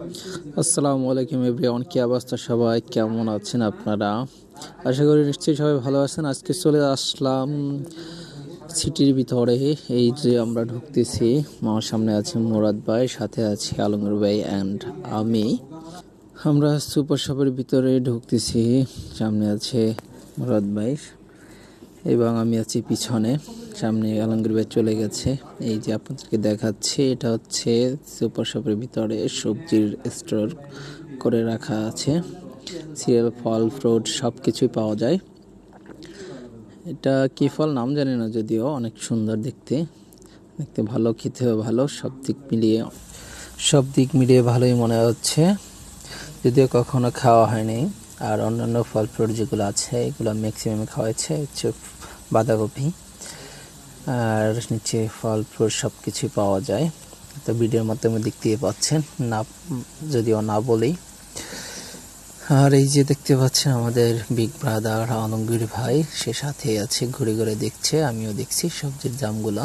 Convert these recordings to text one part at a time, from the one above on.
আসসালামু আলাইকুম এভরিওয়ান, কি অবস্থা সবাই? কেমন আছেন আপনারা? আশা করি নিশ্চয়ই সবাই ভালো আছেন। আজকে চলে আসলাম সিটির ভিতরে, এই যে আমরা ঢুকতেছি। আমার সামনে আছে মুরাদ ভাই, সাথে আছে আলমগীর ভাই অ্যান্ড আমি। আমরা সুপার শপের ভিতরে ঢুকতেছি। সামনে আছে মুরাদ ভাই। এবং আমি আছি পিছনে। সামনে আলমগীর ভাই চলে গেছে। এই যে আপনাদেরকে দেখাচ্ছি, এটা হচ্ছে সুপার শপের ভিতরে সবজির স্টোর করে রাখা আছে। সিরিয়াল, ফল, ফ্রুট সব কিছুই পাওয়া যায়। এটা কি ফল নাম জানি না যদিও, অনেক সুন্দর দেখতে। দেখতে ভালো, খেতেও ভালো, সব দিক মিলিয়ে, সব দিক মিলিয়ে ভালোই মনে হচ্ছে। যদিও কখনো খাওয়া হয়নি। আর অন্যান্য ফল ফ্রুট যেগুলো আছে, এগুলো ম্যাক্সিমাম খাওয়া হয়েছে হচ্ছে বাঁধাকপি। আর নিচে ফল ফ্রুট সব কিছুই পাওয়া যায়। তো ভিডিওর মাধ্যমে দেখতেই পাচ্ছেন, না, যদিও না বলেই। আর এই যে দেখতে পাচ্ছেন আমাদের বিগ ব্রাদার আলমগীর ভাই, সে সাথে আছে, ঘুরে ঘুরে দেখছে, আমিও দেখছি সবজির দামগুলা।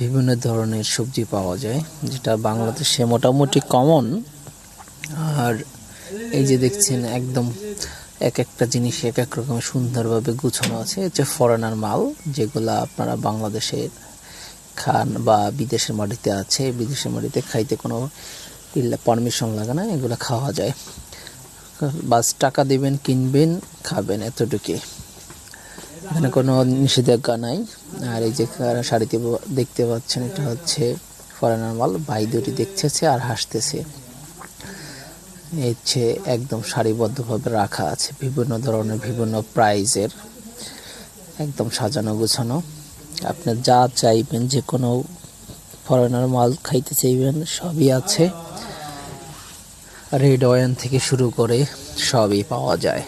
বিভিন্ন ধরনের সবজি পাওয়া যায়, যেটা বাংলাদেশে মোটামুটি কমন আর এই যে দেখছেন, একদম এক একটা জিনিস এক এক রকমের সুন্দরভাবে গুছানো আছে। হচ্ছে ফরেনার মাল, যেগুলা আপনারা বাংলাদেশে খান বা বিদেশের মাটিতে আছে। বিদেশের মাটিতে খাইতে কোনো পারমিশন লাগে না, এগুলো খাওয়া যায়। বাস টাকা দিবেন, কিনবেন, খাবেন এতটুকুই। এখানে কোনো নিষেধাজ্ঞা নাই। আর এই যে শাড়িতে দেখতে পাচ্ছেন, এটা হচ্ছে ফরেনার মাল। ভাই দুটি দেখতেছে আর হাসতেছে। হচ্ছে একদম সারিবদ্ধভাবে রাখা আছে বিভিন্ন ধরনের, বিভিন্ন প্রাইজের। একদম সাজানো গোছানো। আপনি যা চাইবেন যে কোনো ফরেনার মাল খাইতে চাইবেন, সবই আছে। রেড ওয়ান থেকে শুরু করে সবই পাওয়া যায়।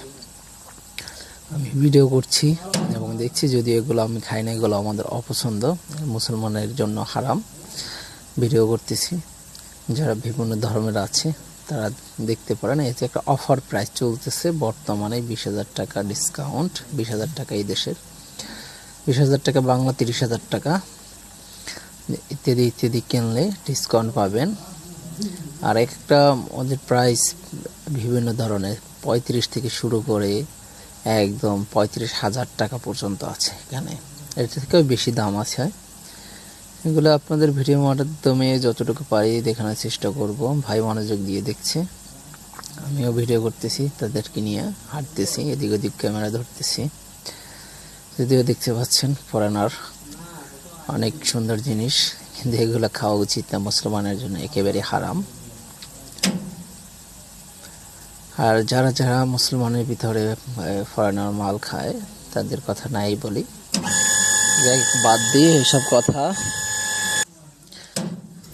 আমি ভিডিও করছি এবং দেখছি যদি এগুলো আমি খাই না, এগুলো আমাদের অপছন্দ। মুসলমানের জন্য হারাম। ভিডিও করতেছি। যারা বিভিন্ন ধর্মের আছে তারা দেখতে পারেন এতে একটা অফার প্রাইস চলতেছে, বর্তমানে বিশ হাজার টাকা ডিসকাউন্ট বিশ হাজার টাকা এই দেশের। বিশ হাজার টাকা বাংলা, তিরিশ হাজার টাকা। ইত্যাদি ইত্যাদি কিনলে ডিসকাউন্ট পাবেন। আর একটা ওদের প্রাইস বিভিন্ন ধরনের, পঁয়ত্রিশ থেকে শুরু করে একদম পঁয়ত্রিশ হাজার টাকা পর্যন্ত আছে এখানে। এর থেকেও বেশি দাম আছে। এগুলো আপনাদের ভিডিও মাধ্যমে যতটুকু পারি দেখানোর চেষ্টা করব। ভাই মনোযোগ দিয়ে দেখছে। আমিও ভিডিও করতেছি, তাদেরকে নিয়ে হাঁটতেছি, এদিক ওদিক ক্যামেরা ধরতেছি। যদিও দেখতে পাচ্ছেন ফরেনার অনেক সুন্দর জিনিস। কিন্তু এগুলো খাওয়া উচিত না, মুসলমানের জন্য একেবারে হারাম। আর যারা যারা মুসলমানের ভিতরে ফরেনার মাল খায়, তাদের কথা নাই বলি। যাই বাদ দিয়ে এসব কথা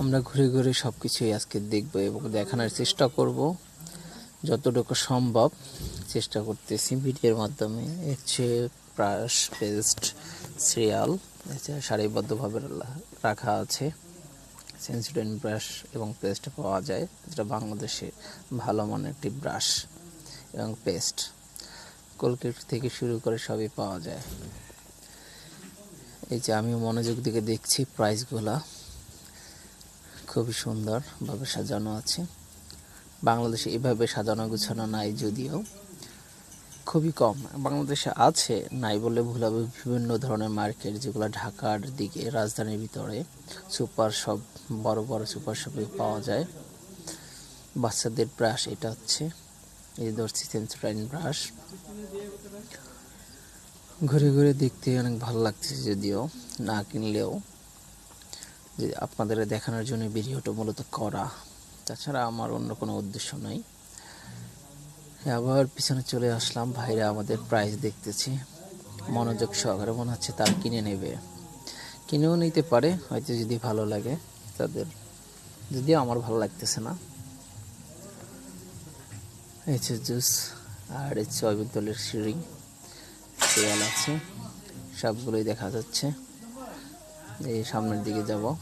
আমরা ঘুরে ঘুরে সব কিছুই আজকে দেখব এবং দেখানোর চেষ্টা করব। যতটুকু সম্ভব চেষ্টা করতেছি ভিডিওর মাধ্যমে। হচ্ছে ব্রাশ পেস্ট সিরিয়াল সারিবদ্ধভাবে রাখা আছে। সেন্সিডেন্ট ব্রাশ এবং পেস্ট পাওয়া যায়, যেটা বাংলাদেশে ভালো মানের একটি ব্রাশ এবং পেস্ট। কলকেট থেকে শুরু করে সবই পাওয়া যায়। এই যে আমি মনোযোগ দিকে দেখছি প্রাইসগুলা। খুবই সুন্দরভাবে সাজানো আছে। বাংলাদেশে এভাবে সাজানো গুছানো নাই যদিও। খুবই কম। বাংলাদেশে আছে নাই বলে ভুল হবে। বিভিন্ন ধরনের মার্কেট যেগুলো ঢাকার দিকে, রাজধানীর ভিতরে, সুপার শপ, বড় বড় সুপার শপে পাওয়া যায়। বাচ্চাদের ব্রাশ এটা হচ্ছে। এই ধরছি সেন্সোটাইন ব্রাশ। ঘুরে ঘুরে দেখতে অনেক ভালো লাগছে যদিও। না কিনলেও যে আপনাদের দেখানোর জন্য ভিডিওটা মূলত করা। তাছাড়া আমার অন্য কোনো উদ্দেশ্য নাই। আবার পিছনে চলে আসলাম, ভাইরা আমাদের প্রাইস দেখতেছি। মনোযোগ সহকারে মনে হচ্ছে তার কিনে নেবে। কিনেও নিতে পারে, হয়তো যদি ভালো লাগে তাদের। যদিও আমার ভালো লাগতেছে না। এই জুস আর সয়াবিন তলের সিঁড়ি সিরিয়াল আছে, সবগুলোই দেখা যাচ্ছে। এই সামনের দিকে যাব।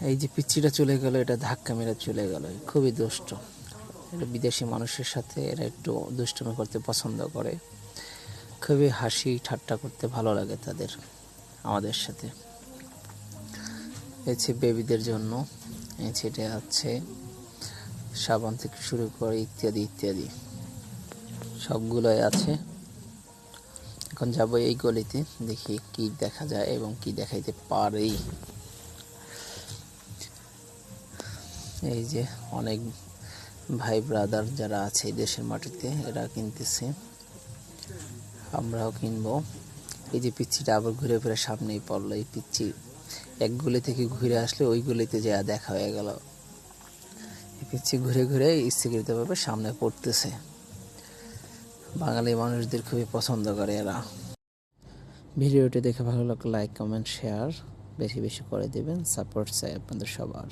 এই যে পিচ্ছিটা চলে গেল, এটা ধাক্কা মেরে চলে গেল। খুবই দুষ্ট। এটা বিদেশি মানুষের সাথে এরা একটু দুষ্টমি করতে পছন্দ করে। খুবই হাসি ঠাট্টা করতে ভালো লাগে তাদের, আমাদের সাথে। এছে বেবিদের জন্য, এই সেটা আছে, সাবান থেকে শুরু করে ইত্যাদি ইত্যাদি। সবগুলোই আছে। এখন যাব এই গলিতে, দেখি কি দেখা যায় এবং কি দেখাইতে পারি। এই যে অনেক ভাই ব্রাদার যারা আছে দেশের মাটিতে, এরা কিনতেছে। আমরাও কিনবো। এই যে পিচ্ছিটা আবার ঘুরে ফিরে সামনেই পড়ল, এই পিচ্ছি। এক গলি থেকে ঘুরে আসলে ওই গলিতে যা দেখা হয়ে গেল। এই পিচ্ছি ঘুরে ঘুরে ইচ্ছাকৃতভাবে সামনে পড়তেছে। বাঙালি মানুষদের খুবই পছন্দ করে এরা। ভিডিওটি দেখে ভালো লাগলে লাইক কমেন্ট শেয়ার বেশি বেশি করে দেবেন। সাপোর্ট চাই আপনাদের সবার।